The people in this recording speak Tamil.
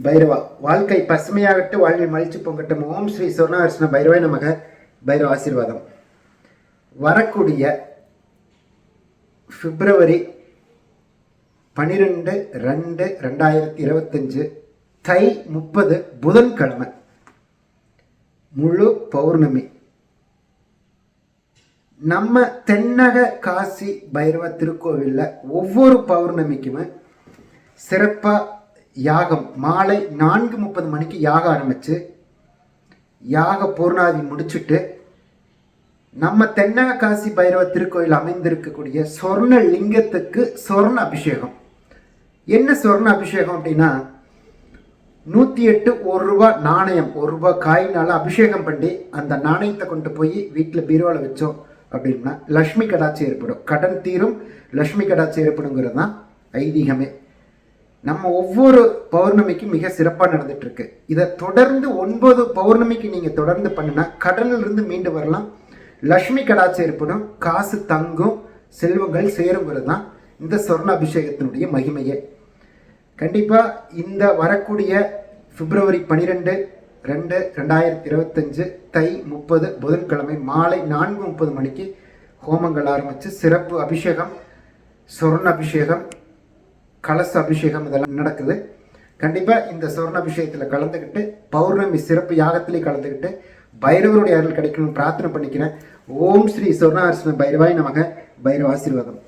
பைரவா. வாழ்க்கை பசுமையாகட்டு வாழ்வில் மலிச்சு பொங்கட்டும். ஓம் ஸ்ரீ சொர்ணாகிருஷ்ண பைரவாய் நமக. பைரவ ஆசீர்வாதம். வரக்கூடிய பிப்ரவரி பன்னிரெண்டு ரெண்டு ரெண்டாயிரத்தி இருபத்தஞ்சு தை முப்பது புதன்கிழமை முழு பௌர்ணமி. நம்ம தென்னக காசி பைரவ திருக்கோவிலில் ஒவ்வொரு பௌர்ணமிக்குமே சிறப்பாக யாகம் மாலை நான்கு முப்பது மணிக்கு யாகம் ஆரம்பித்து யாக பூர்ணாதி முடிச்சுட்டு நம்ம தென்னகாசி பைரவ திருக்கோயில் அமைந்திருக்கக்கூடிய சொர்ண லிங்கத்துக்கு சொர்ண அபிஷேகம். என்ன சொர்ண அபிஷேகம் அப்படின்னா நூற்றி எட்டு ஒரு ரூபா நாணயம் ஒரு ரூபா காயினால் அபிஷேகம் பண்ணி அந்த நாணயத்தை கொண்டு போய் வீட்டில் பீரோவில் வச்சோம் அப்படின்னா லக்ஷ்மி கடாட்சி ஏற்படும். கடன் தீரும் லக்ஷ்மி கடாட்சி ஏற்படுங்கிறது தான் ஐதீகமே. நம்ம ஒவ்வொரு பௌர்ணமிக்கும் மிக சிறப்பாக நடந்துட்டு இருக்கு இதை தொடர்ந்து ஒன்பது பௌர்ணமிக்கு நீங்கள் தொடர்ந்து பண்ணினா கடலில் இருந்து மீண்டு வரலாம். லக்ஷ்மி கடாட்சி ஏற்படும் காசு தங்கும் செல்வங்கள் சேருங்கிறது தான் இந்த சொர்ண அபிஷேகத்தினுடைய மகிமையை. கண்டிப்பாக இந்த வரக்கூடிய பிப்ரவரி பன்னிரெண்டு ரெண்டு ரெண்டாயிரத்தி இருபத்தஞ்சு தை முப்பது புதன்கிழமை மாலை நான்கு முப்பது மணிக்கு ஹோமங்கள் ஆரம்பித்து சிறப்பு அபிஷேகம் சொர்ண அபிஷேகம் கலச அபிஷேகம் இதெல்லாம் நடக்குது. கண்டிப்பாக இந்த சுவர்ண அபிஷேகத்தில் கலந்துக்கிட்டு பௌர்ணமி சிறப்பு யாகத்திலே கலந்துக்கிட்டு பைரவருடைய அருள் கிடைக்கணும்னு பிரார்த்தனை பண்ணிக்கிறேன். ஓம் ஸ்ரீ சொர்ணார்ஷ்ண பைரவாய் நமக. பைரவ ஆசீர்வாதம்.